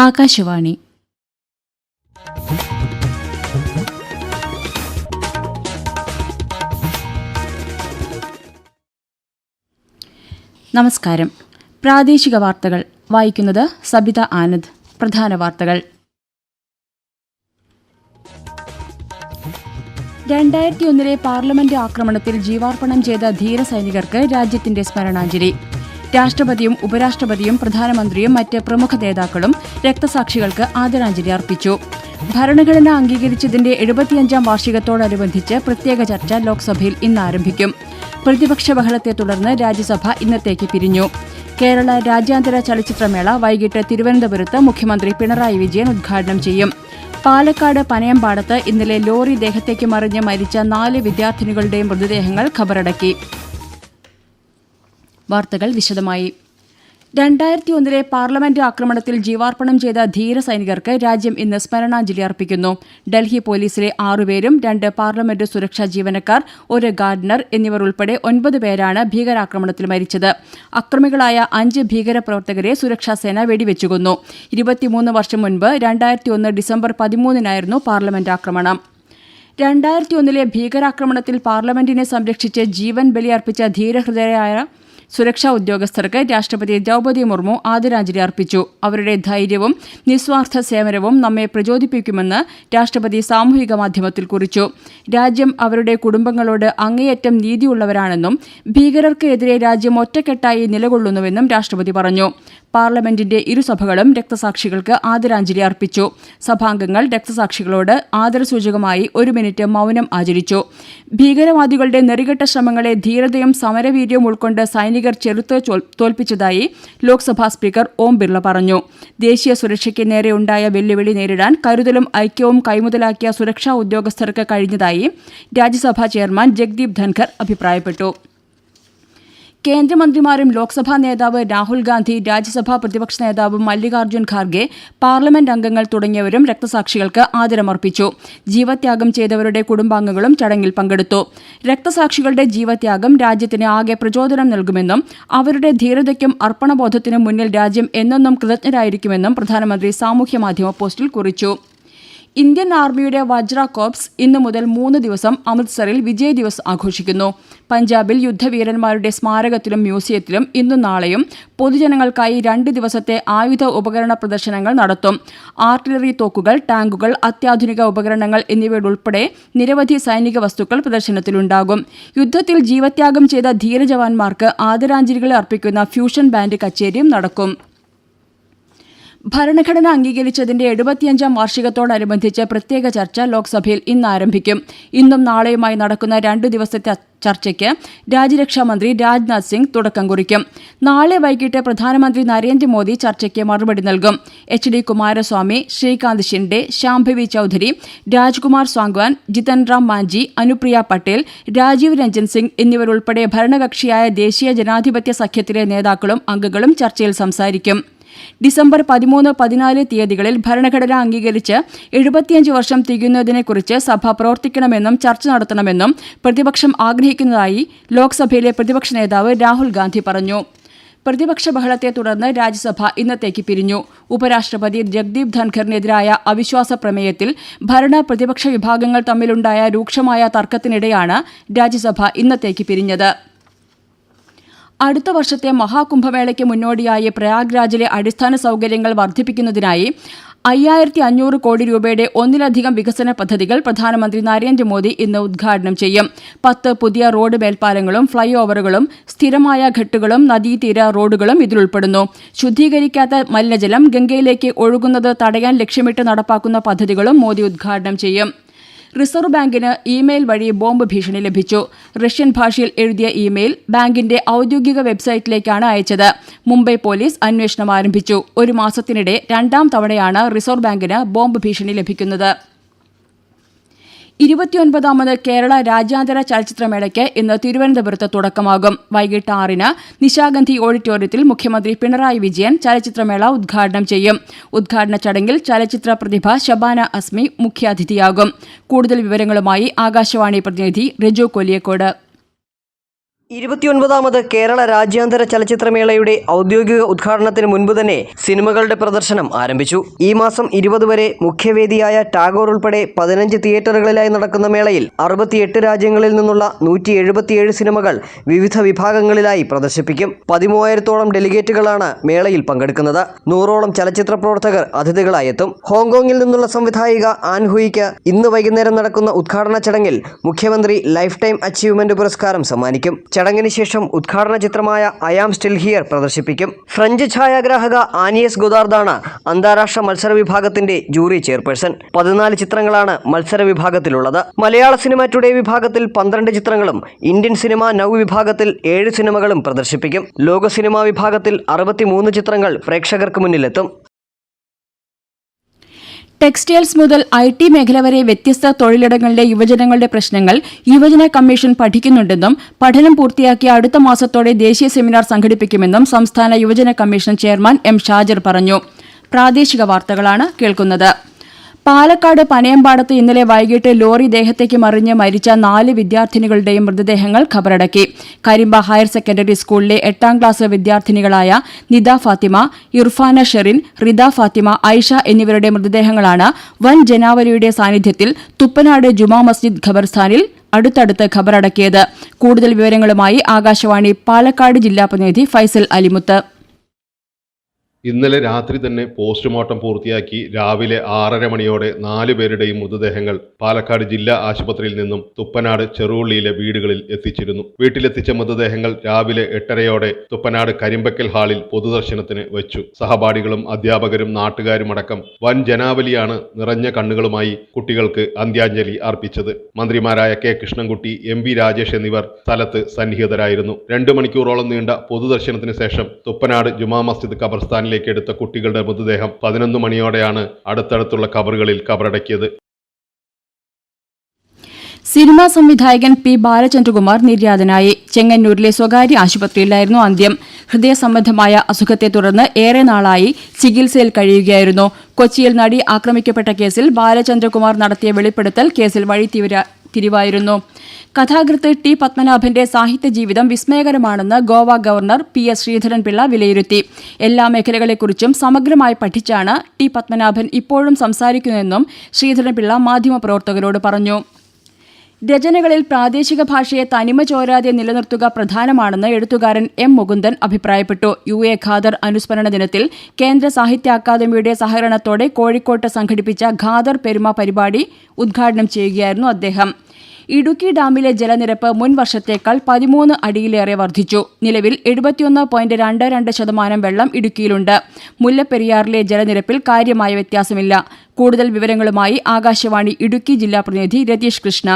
ആകാശവാണി. നമസ്കാരം. പ്രാദേശിക വാർത്തകൾ വായിക്കുന്നത് സബിത ആനന്ദ്. പ്രധാന വാർത്തകൾ. രണ്ടായിരത്തി ഒന്നിലെ പാർലമെന്റ് ആക്രമണത്തിൽ ജീവാർപ്പണം ചെയ്ത ധീരസൈനികർക്ക് രാജ്യത്തിന്റെ സ്മരണാഞ്ജലി. രാഷ്ട്രപതിയും ഉപരാഷ്ട്രപതിയും പ്രധാനമന്ത്രിയും മറ്റ് പ്രമുഖ നേതാക്കളും രക്തസാക്ഷികൾക്ക് ആദരാഞ്ജലി അർപ്പിച്ചു. ഭരണഘടന അംഗീകരിച്ചതിന്റെ എഴുപത്തിയഞ്ചാം വാർഷികത്തോടനുബന്ധിച്ച് പ്രത്യേക ചർച്ച ലോക്സഭയിൽ ഇന്ന് ആരംഭിക്കും. പ്രതിപക്ഷ ബഹളത്തെ തുടർന്ന് രാജ്യസഭ ഇന്നത്തേക്ക് പിരിഞ്ഞു. കേരള രാജ്യാന്തര ചലച്ചിത്രമേള വൈകിട്ട് തിരുവനന്തപുരത്ത് മുഖ്യമന്ത്രി പിണറായി വിജയൻ ഉദ്ഘാടനം ചെയ്യും. പാലക്കാട് പനയമ്പാടത്ത് ഇന്നലെ ലോറി ദേഹത്തേക്ക് മറിഞ്ഞ് മരിച്ച നാല് വിദ്യാർത്ഥിനികളുടെയും മൃതദേഹങ്ങൾ ഖബറടക്കി. വാർത്തകൾ വിശദമായി. രണ്ടായിരത്തി ഒന്നിലെ പാർലമെന്റ് ആക്രമണത്തിൽ ജീവാർപ്പണം ചെയ്ത ധീര സൈനികർക്ക് രാജ്യം ഇന്ന് സ്മരണാഞ്ജലി അർപ്പിക്കുന്നു. ഡൽഹി പോലീസിലെ ആറുപേരും രണ്ട് പാർലമെന്റ് സുരക്ഷാ ജീവനക്കാർ ഒരു ഗാർഡനർ എന്നിവർ ഉൾപ്പെടെ ഒൻപത് പേരാണ് ഭീകരാക്രമണത്തിൽ മരിച്ചത്. അക്രമികളായ അഞ്ച് ഭീകരപ്രവർത്തകരെ സുരക്ഷാസേന വെടിവെച്ചുകൊന്നു. ഇരുപത്തിമൂന്ന് വർഷം മുൻപ് രണ്ടായിരത്തി ഒന്ന് ഡിസംബർ പതിമൂന്നിനായിരുന്നു പാർലമെന്റ് ആക്രമണം. രണ്ടായിരത്തി ഒന്നിലെ ഭീകരാക്രമണത്തിൽ പാർലമെന്റിനെ സംരക്ഷിച്ച് ജീവൻ ബലിയർപ്പിച്ച ധീരഹൃദയരായ സുരക്ഷാ ഉദ്യോഗസ്ഥർക്ക് രാഷ്ട്രപതി ദ്രൗപദി മുർമു ആദരാഞ്ജലി അർപ്പിച്ചു. അവരുടെ ധൈര്യവും നിസ്വാർത്ഥ സേവനവും നമ്മെ പ്രചോദിപ്പിക്കുമെന്ന് രാഷ്ട്രപതി സാമൂഹിക മാധ്യമത്തിൽ കുറിച്ചു. രാജ്യം അവരുടെ കുടുംബങ്ങളോട് അങ്ങേയറ്റം നീതിയുള്ളവരാണെന്നും ഭീകരർക്കെതിരെ രാജ്യം ഒറ്റക്കെട്ടായി നിലകൊള്ളുന്നുവെന്നും രാഷ്ട്രപതി പറഞ്ഞു. പാർലമെന്റിന്റെ ഇരുസഭകളും രക്തസാക്ഷികൾക്ക് ആദരാഞ്ജലി അർപ്പിച്ചു. സഭാംഗങ്ങൾ രക്തസാക്ഷികളോട് ആദരസൂചകമായി ഒരു മിനിറ്റ് മൗനം ആചരിച്ചു. ഭീകരവാദികളുടെ നെറികെട്ട ശ്രമങ്ങളെ ധീരതയും സമരവീര്യവും ഉൾക്കൊണ്ട് സൈനികർ ചെറുത്ത് തോൽപ്പിച്ചതായി ലോക്സഭാ സ്പീക്കർ ഓം ബിർള പറഞ്ഞു. ദേശീയ സുരക്ഷയ്ക്ക് നേരെയുണ്ടായ വെല്ലുവിളി നേരിടാൻ കരുതലും ഐക്യവും കൈമുതലാക്കിയ സുരക്ഷാ ഉദ്യോഗസ്ഥർക്ക് കഴിഞ്ഞതായി രാജ്യസഭാ ചെയർമാൻ ജഗ്ദീപ് ധൻഖർ അഭിപ്രായപ്പെട്ടു. കേന്ദ്രമന്ത്രിമാരും ലോക്സഭാ നേതാവ് രാഹുൽ ഗാന്ധി രാജ്യസഭാ പ്രതിപക്ഷ നേതാവ് മല്ലികാർജുൻ ഖാർഗെ പാർലമെന്റ് അംഗങ്ങൾ തുടങ്ങിയവരും രക്തസാക്ഷികൾക്ക് ആദരമർപ്പിച്ചു. ജീവത്യാഗം ചെയ്തവരുടെ കുടുംബാംഗങ്ങളും ചടങ്ങിൽ പങ്കെടുത്തു. രക്തസാക്ഷികളുടെ ജീവത്യാഗം രാജ്യത്തിന് ആകെ പ്രചോദനം നൽകുമെന്നും അവരുടെ ധീരതയ്ക്കും അർപ്പണബോധത്തിനും മുന്നിൽ രാജ്യം എന്നെന്നും കൃതജ്ഞരായിരിക്കുമെന്നും പ്രധാനമന്ത്രി സാമൂഹ്യമാധ്യമ പോസ്റ്റിൽ കുറിച്ചു. ഇന്ത്യൻ ആർമിയുടെ വജ്ര കോപ്സ് ഇന്നു മുതൽ മൂന്ന് ദിവസം അമൃത്സറിൽ വിജയ് ദിവസ് ആഘോഷിക്കുന്നു. പഞ്ചാബിൽ യുദ്ധവീരന്മാരുടെ സ്മാരകത്തിലും മ്യൂസിയത്തിലും ഇന്നും നാളെയും പൊതുജനങ്ങൾക്കായി രണ്ട് ദിവസത്തെ ആയുധ ഉപകരണ പ്രദർശനങ്ങൾ നടത്തും. ആർട്ടിലറി തോക്കുകൾ ടാങ്കുകൾ അത്യാധുനിക ഉപകരണങ്ങൾ എന്നിവയുൾപ്പെടെ നിരവധി സൈനിക വസ്തുക്കൾ പ്രദർശനത്തിലുണ്ടാകും. യുദ്ധത്തിൽ ജീവത്യാഗം ചെയ്ത ധീരജവാന്മാർക്ക് ആദരാഞ്ജലികൾ അർപ്പിക്കുന്ന ഫ്യൂഷൻ ബാൻഡ് കച്ചേരിയും നടക്കും. ഭരണഘടന അംഗീകരിച്ചതിന്റെ എഴുപത്തിയഞ്ചാം വാർഷികത്തോടനുബന്ധിച്ച് പ്രത്യേക ചർച്ച ലോക്സഭയിൽ ഇന്ന് ആരംഭിക്കും. ഇന്നും നാളെയുമായി നടക്കുന്ന രണ്ടു ദിവസത്തെ ചർച്ചയ്ക്ക് രാജ്യരക്ഷാമന്ത്രി രാജ്നാഥ് സിംഗ് തുടക്കം കുറിക്കും. നാളെ വൈകിട്ട് പ്രധാനമന്ത്രി നരേന്ദ്രമോദി ചർച്ചയ്ക്ക് മറുപടി നൽകും. എച്ച് ഡി കുമാരസ്വാമി ശ്രീകാന്ത് ഷിൻഡെ ശാംഭവി ചൌധരി രാജ്കുമാർ സ്വാങ്വാൻ ജിതൻ റാം മാഞ്ചി അനുപ്രിയ പട്ടേൽ രാജീവ് രഞ്ജൻ സിംഗ് എന്നിവരുൾപ്പെടെ ഭരണകക്ഷിയായ ദേശീയ ജനാധിപത്യ സഖ്യത്തിലെ നേതാക്കളും അംഗങ്ങളും ചർച്ചയിൽ സംസാരിക്കും. ഡിസംബർ പതിമൂന്ന് പതിനാല് തീയതികളിൽ ഭരണഘടന അംഗീകരിച്ച് എഴുപത്തിയഞ്ച് വർഷം തികയുന്നതിനെക്കുറിച്ച് സഭ പ്രവർത്തിക്കണമെന്നും ചർച്ച നടത്തണമെന്നും പ്രതിപക്ഷം ആഗ്രഹിക്കുന്നതായി ലോക്സഭയിലെ പ്രതിപക്ഷ നേതാവ് രാഹുൽ ഗാന്ധി പറഞ്ഞു. പ്രതിപക്ഷ ബഹളത്തെ തുടർന്ന് രാജ്യസഭ ഇന്നത്തേക്ക് പിരിഞ്ഞു. ഉപരാഷ്ട്രപതി ജഗ്ദീപ് ധൻഖറിനെതിരായ അവിശ്വാസ പ്രമേയത്തിൽ ഭരണ പ്രതിപക്ഷ വിഭാഗങ്ങൾ തമ്മിലുണ്ടായ രൂക്ഷമായ തർക്കത്തിനിടെയാണ് രാജ്യസഭ ഇന്നത്തേക്ക് പിരിഞ്ഞത്. അടുത്ത വർഷത്തെ മഹാകുംഭമേളയ്ക്ക് മുന്നോടിയായി പ്രയാഗ്രാജിലെ അടിസ്ഥാന സൗകര്യങ്ങൾ വർദ്ധിപ്പിക്കുന്നതിനായി അയ്യായിരത്തി അഞ്ഞൂറ് കോടി രൂപയുടെ ഒന്നിലധികം വികസന പദ്ധതികൾ പ്രധാനമന്ത്രി നരേന്ദ്രമോദി ഇന്ന് ഉദ്ഘാടനം ചെയ്യും. പത്ത് പുതിയ റോഡ് മേൽപ്പാലങ്ങളും ഫ്ളൈ ഓവറുകളും സ്ഥിരമായ ഘട്ടുകളും നദീതീര റോഡുകളും ഇതിലുൾപ്പെടുന്നു. ശുദ്ധീകരിക്കാത്ത മലിനജലം ഗംഗയിലേക്ക് ഒഴുകുന്നത് തടയാൻ ലക്ഷ്യമിട്ട് നടപ്പാക്കുന്ന പദ്ധതികളും മോദി ഉദ്ഘാടനം ചെയ്യും. റിസർവ് ബാങ്കിന് ഇമെയിൽ വഴി ബോംബ് ഭീഷണി ലഭിച്ചു. റഷ്യൻ ഭാഷയിൽ എഴുതിയ ഇമെയിൽ ബാങ്കിന്റെ ഔദ്യോഗിക വെബ്സൈറ്റിലേക്കാണ് അയച്ചത്. മുംബൈ പോലീസ് അന്വേഷണം ആരംഭിച്ചു. ഒരു മാസത്തിനിടെ രണ്ടാം തവണയാണ് റിസർവ് ബാങ്കിന് ബോംബ് ഭീഷണി ലഭിക്കുന്നത്. ഇരുപത്തിയൊൻപതാമത് കേരള രാജ്യാന്തര ചലച്ചിത്രമേളയ്ക്ക് ഇന്ന് തിരുവനന്തപുരത്ത് തുടക്കമാകും. വൈകിട്ട് ആറിന് നിശാഗന്ധി ഓഡിറ്റോറിയത്തിൽ മുഖ്യമന്ത്രി പിണറായി വിജയൻ ചലച്ചിത്രമേള ഉദ്ഘാടനം ചെയ്യും. ഉദ്ഘാടന ചടങ്ങിൽ ചലച്ചിത്ര പ്രതിഭ ശബാന അസ്മി മുഖ്യാതിഥിയാകും. കൂടുതൽ വിവരങ്ങളുമായി ആകാശവാണി പ്രതിനിധി റിജു കൊലിയക്കോട്. ഇരുപത്തിയൊൻപതാമത് കേരള രാജ്യാന്തര ചലച്ചിത്രമേളയുടെ ഔദ്യോഗിക ഉദ്ഘാടനത്തിന് മുൻപ് തന്നെ സിനിമകളുടെ പ്രദർശനം ആരംഭിച്ചു. ഈ മാസം ഇരുപത് വരെ മുഖ്യവേദിയായ ടാഗോർ ഉൾപ്പെടെ പതിനഞ്ച് തിയേറ്ററുകളിലായി നടക്കുന്ന മേളയിൽ അറുപത്തിയെട്ട് രാജ്യങ്ങളിൽ നിന്നുള്ള നൂറ്റി എഴുപത്തിയേഴ് സിനിമകൾ വിവിധ വിഭാഗങ്ങളിലായി പ്രദർശിപ്പിക്കും. പതിമൂവായിരത്തോളം ഡെലിഗേറ്റുകളാണ് മേളയിൽ പങ്കെടുക്കുന്നത്. നൂറോളം ചലച്ചിത്ര പ്രവർത്തകർ അതിഥികളായി എത്തും. ഹോങ്കോങ്ങിൽ നിന്നുള്ള സംവിധായിക ആൻഹുയിക്ക് ഇന്ന് വൈകുന്നേരം നടക്കുന്ന ഉദ്ഘാടന ചടങ്ങിൽ മുഖ്യമന്ത്രി ലൈഫ് ടൈം അച്ചീവ്മെന്റ് പുരസ്കാരം സമ്മാനിക്കും. ചടങ്ങിന് ശേഷം ഉദ്ഘാടന ചിത്രമായ ഐ ആം സ്റ്റിൽ ഹിയർ പ്രദർശിപ്പിക്കും. ഫ്രഞ്ച് ഛായാഗ്രാഹക ആനിയസ് ഗുദാർദാണ് അന്താരാഷ്ട്ര മത്സര വിഭാഗത്തിന്റെ ജൂറി ചെയർപേഴ്സൺ. പതിനാല് ചിത്രങ്ങളാണ് മത്സര വിഭാഗത്തിലുള്ളത്. മലയാള സിനിമ ടുഡേ വിഭാഗത്തിൽ പന്ത്രണ്ട് ചിത്രങ്ങളും ഇന്ത്യൻ സിനിമ നൗ വിഭാഗത്തിൽ ഏഴ് സിനിമകളും പ്രദർശിപ്പിക്കും. ലോക സിനിമാ വിഭാഗത്തിൽ അറുപത്തിമൂന്ന് ചിത്രങ്ങൾ പ്രേക്ഷകർക്ക് മുന്നിലെത്തും. ടെക്സ്റ്റൈൽസ് മുതൽ ഐ ടി മേഖല വരെ വ്യത്യസ്ത തൊഴിലിടങ്ങളിലെ യുവജനങ്ങളുടെ പ്രശ്നങ്ങൾ യുവജന കമ്മീഷൻ പഠിക്കുന്നുണ്ടെന്നും പഠനം പൂർത്തിയാക്കി അടുത്ത മാസത്തോടെ ദേശീയ സെമിനാർ സംഘടിപ്പിക്കുമെന്നും സംസ്ഥാന യുവജന കമ്മീഷൻ ചെയർമാൻ എം ഷാജർ പറഞ്ഞു. പ്രാദേശിക വാർത്തകളാണ് കേൾക്കുന്നത്. പാലക്കാട് പനയമ്പാടത്ത് ഇന്നലെ വൈകിട്ട് ലോറി ദേഹത്തേക്ക് മറിഞ്ഞ് മരിച്ച നാല് വിദ്യാർത്ഥിനികളുടെയും മൃതദേഹങ്ങൾ ഖബറടക്കി. കരിമ്പ ഹയർ സെക്കൻഡറി സ്കൂളിലെ എട്ടാം ക്ലാസ് വിദ്യാർത്ഥിനികളായ നിദ ഫാത്തിമ ഇർഫാന ഷെറിൻ റിദ ഫാത്തിമ ഐഷ എന്നിവരുടെ മൃതദേഹങ്ങളാണ് വൻ ജനാവലിയുടെ സാന്നിധ്യത്തിൽ തുപ്പനാട് ജുമാ മസ്ജിദ് ഖബർസ്ഥാനിൽ അടുത്തടുത്ത് ഖബറടക്കിയത്. കൂടുതൽ വിവരങ്ങളുമായി ആകാശവാണി പാലക്കാട് ജില്ലാ പ്രതിനിധി ഫൈസൽ അലിമുത്ത്. ഇന്നലെ രാത്രി തന്നെ പോസ്റ്റ്മോർട്ടം പൂർത്തിയാക്കി രാവിലെ ആറര മണിയോടെ നാലു പേരുടെയും മൃതദേഹങ്ങൾ പാലക്കാട് ജില്ലാ ആശുപത്രിയിൽ നിന്നും തുപ്പനാട് ചെറുവള്ളിയിലെ വീടുകളിൽ എത്തിച്ചിരുന്നു. വീട്ടിലെത്തിച്ച മൃതദേഹങ്ങൾ രാവിലെ എട്ടരയോടെ തുപ്പനാട് കരിമ്പക്കൽ ഹാളിൽ പൊതുദർശനത്തിന് വെച്ചു. സഹപാഠികളും അധ്യാപകരും നാട്ടുകാരുമടക്കം വൻ ജനാവലിയാണ് നിറഞ്ഞ കണ്ണുകളുമായി കുട്ടികൾക്ക് അന്ത്യാഞ്ജലി അർപ്പിച്ചത്. മന്ത്രിമാരായ K Krishnankutty M V Rajesh എന്നിവർ സ്ഥലത്ത് സന്നിഹിതരായിരുന്നു. രണ്ടു മണിക്കൂറോളം നീണ്ട പൊതുദർശനത്തിന് ശേഷം തുപ്പനാട് ജുമാ മസ്ജിദ് ഖബർസ്ഥാനിലേക്ക് എടുത്ത കുട്ടികളുടെ മൃതദേഹം പതിനൊന്ന് മണിയോടെയാണ് അടുത്തടുത്തുള്ള കബറുകളിൽ കബറടക്കിയത്. സിനിമാ സംവിധായകൻ പി ബാലചന്ദ്രകുമാർ നിര്യാതനായി ചെങ്ങന്നൂരിലെ സ്വകാര്യ ആശുപത്രിയിലായിരുന്നു അന്ത്യം. ഹൃദയ സംബന്ധമായ അസുഖത്തെ തുടർന്ന് ഏറെ നാളായി ചികിത്സയിൽ കഴിയുകയായിരുന്നു. കൊച്ചിയിൽ നടി ആക്രമിക്കപ്പെട്ട കേസിൽ ബാലചന്ദ്രകുമാർ നടത്തിയ വെളിപ്പെടുത്തൽ കേസിൽ വഴിത്തിരിവ തിരിവായിരുന്നു. കഥാകൃത്ത് ടി പത്മനാഭന്റെ സാഹിത്യ ജീവിതം വിസ്മയകരമാണെന്ന് Goa governor P S Sreedharan Pillai വിലയിരുത്തി. എല്ലാ മേഖലകളെക്കുറിച്ചും സമഗ്രമായി പഠിച്ചാണ് ടി പത്മനാഭൻ ഇപ്പോഴും സംസാരിക്കുന്നതെന്നും ശ്രീധരൻപിള്ള മാധ്യമപ്രവർത്തകരോട് പറഞ്ഞു. രചനകളിൽ പ്രാദേശിക ഭാഷയെ തനിമ ചോരാതെ നിലനിർത്തുക പ്രധാനമാണെന്ന് എഴുത്തുകാരൻ എം മുകുന്ദൻ അഭിപ്രായപ്പെട്ടു. യു എ ഖാദർ അനുസ്മരണ ദിനത്തിൽ കേന്ദ്ര സാഹിത്യ അക്കാദമിയുടെ സഹകരണത്തോടെ കോഴിക്കോട്ട് സംഘടിപ്പിച്ച ഖാദർ പെരുമ പരിപാടി ഉദ്ഘാടനം ചെയ്യുകയായിരുന്നു അദ്ദേഹം. ഇടുക്കി ഡാമിലെ ജലനിരപ്പ് മുൻ വർഷത്തേക്കാൾ പതിമൂന്ന് അടിയിലേറെ വർദ്ധിച്ചു. നിലവിൽ എഴുപത്തിയൊന്ന് പോയിന്റ് രണ്ട് രണ്ട് ശതമാനം വെള്ളം ഇടുക്കിയിലുണ്ട്. മുല്ലപ്പെരിയാറിലെ ജലനിരപ്പിൽ കാര്യമായ വ്യത്യാസമില്ല. കൂടുതൽ വിവരങ്ങളുമായി ആകാശവാണി ഇടുക്കി ജില്ലാ പ്രതിനിധി രതീഷ് കൃഷ്ണ.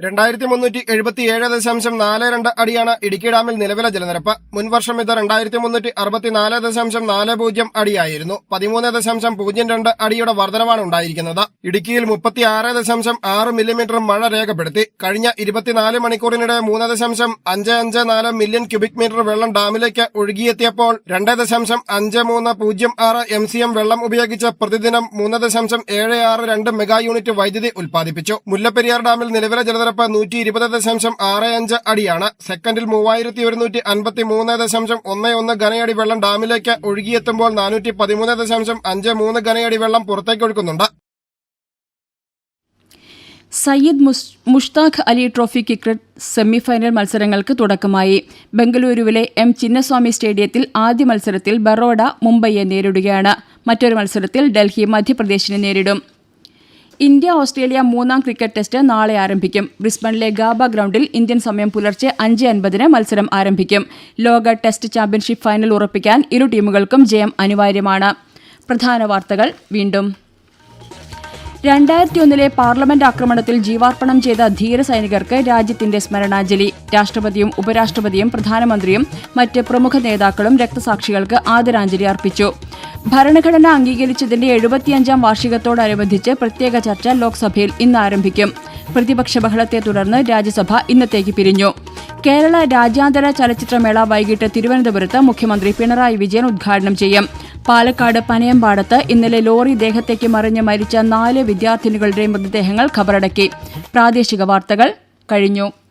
രണ്ടായിരത്തി മുന്നൂറ്റി എഴുപത്തിയേഴ് ദശാംശം നാല് രണ്ട് അടിയാണ് ഇടുക്കി ഡാമിൽ നിലവിലെ ജലനിരപ്പ്. മുൻവർഷം ഇത് രണ്ടായിരത്തി മുന്നൂറ്റി അറുപത്തിനാല് ദശാംശം നാല് പൂജ്യം അടിയായിരുന്നു. പതിമൂന്ന് ദശാംശം പൂജ്യം രണ്ട് അടിയുടെ വർധനവാണ് ഉണ്ടായിരിക്കുന്നത്. ഇടുക്കിയിൽ മുപ്പത്തിയാറ് ദശാംശം ആറ് മില്ലിമീറ്റർ മഴ രേഖപ്പെടുത്തി. കഴിഞ്ഞ ഇരുപത്തിനാല് മണിക്കൂറിനിടെ മൂന്ന് ദശാംശം അഞ്ച് അഞ്ച് നാല് മില്യൺ ക്യൂബിക് മീറ്റർ വെള്ളം ഡാമിലേക്ക് ഒഴുകിയെത്തിയപ്പോൾ രണ്ട് ദശാംശം അഞ്ച് മൂന്ന് പൂജ്യം ആറ് എം സി എം വെള്ളം ഉപയോഗിച്ച് പ്രതിദിനം മൂന്ന് ദശാംശം ഏഴ് ആറ് രണ്ട് മെഗാ യൂണിറ്റ് വൈദ്യുതി ഉൽപ്പാദിപ്പിച്ചു. മുല്ലപ്പെരിയാർ ഡാമിൽ നിലവിലെ ജലനിരപ്പ് നൂറ്റി ഇരുപത് ദശാംശം ആറ് അഞ്ച് അടിയാണ്. സെക്കൻഡിൽ മൂവായിരത്തി ഒരുന്നൂറ്റി അൻപത്തി മൂന്ന് ദശാംശം ഒന്ന് ഒന്ന് ഘനയടി വെള്ളം ഡാമിലേക്ക് ഒഴുകിയെത്തുമ്പോൾ നാനൂറ്റി പതിമൂന്ന് ദശാംശം അഞ്ച് മൂന്ന് ഘനയടി വെള്ളം പുറത്തേക്ക് ഒഴുക്കുന്നുണ്ട്. Syed Mushtaq Ali trophy cricket semifinal മത്സരങ്ങൾക്ക് തുടക്കമായി. ബംഗളൂരുവിലെ എം ചിന്നസ്വാമി സ്റ്റേഡിയത്തിൽ ആദ്യ മത്സരത്തിൽ ബറോഡ മുംബൈയെ നേരിടുകയാണ്. മറ്റൊരു മത്സരത്തിൽ ഡൽഹി മധ്യപ്രദേശിനെ നേരിടും. ഇന്ത്യ ഓസ്ട്രേലിയ മൂന്നാം ക്രിക്കറ്റ് ടെസ്റ്റ് നാളെ ആരംഭിക്കും. ബ്രിസ്ബണിലെ ഗാബ ഗ്രൗണ്ടിൽ ഇന്ത്യൻ സമയം പുലർച്ചെ അഞ്ച് അൻപതിന് മത്സരം ആരംഭിക്കും. ലോക ടെസ്റ്റ് ചാമ്പ്യൻഷിപ്പ് ഫൈനൽ ഉറപ്പിക്കാൻ ഇരു ടീമുകൾക്കും ജയം അനിവാര്യമാണ്. പ്രധാന വാർത്തകൾ വീണ്ടും. രണ്ടായിരത്തി ഒന്നിലെ പാർലമെന്റ് ആക്രമണത്തിൽ ജീവാർപ്പണം ചെയ്ത ധീര സൈനികർക്ക് രാജ്യത്തിന്റെ സ്മരണാഞ്ജലി. രാഷ്ട്രപതിയും ഉപരാഷ്ട്രപതിയും പ്രധാനമന്ത്രിയും മറ്റ് പ്രമുഖ നേതാക്കളും രക്തസാക്ഷികൾക്ക് ആദരാഞ്ജലി അർപ്പിച്ചു. ഭരണഘടന അംഗീകരിച്ചതിന്റെ എഴുപത്തിയഞ്ചാം വാർഷികത്തോടനുബന്ധിച്ച് പ്രത്യേക ചർച്ച ലോക്സഭയിൽ ഇന്ന് ആരംഭിക്കും. പ്രതിപക്ഷ ബഹളത്തെ തുടർന്ന് രാജ്യസഭ ഇന്നത്തേക്ക് പിരിഞ്ഞു. കേരള രാജ്യാന്തര ചലച്ചിത്രമേള വൈകിട്ട് തിരുവനന്തപുരത്ത് മുഖ്യമന്ത്രി പിണറായി വിജയൻ ഉദ്ഘാടനം ചെയ്യും. പാലക്കാട് പനയമ്പാടത്ത് ഇന്നലെ ലോറി ദേഹത്തേക്ക് മറിഞ്ഞ് മരിച്ച നാല് വിദ്യാർത്ഥിനികളുടെ മൃതദേഹങ്ങൾ ഖബറടക്കി. പ്രാദേശിക വാർത്തകൾ കഴിഞ്ഞു ും.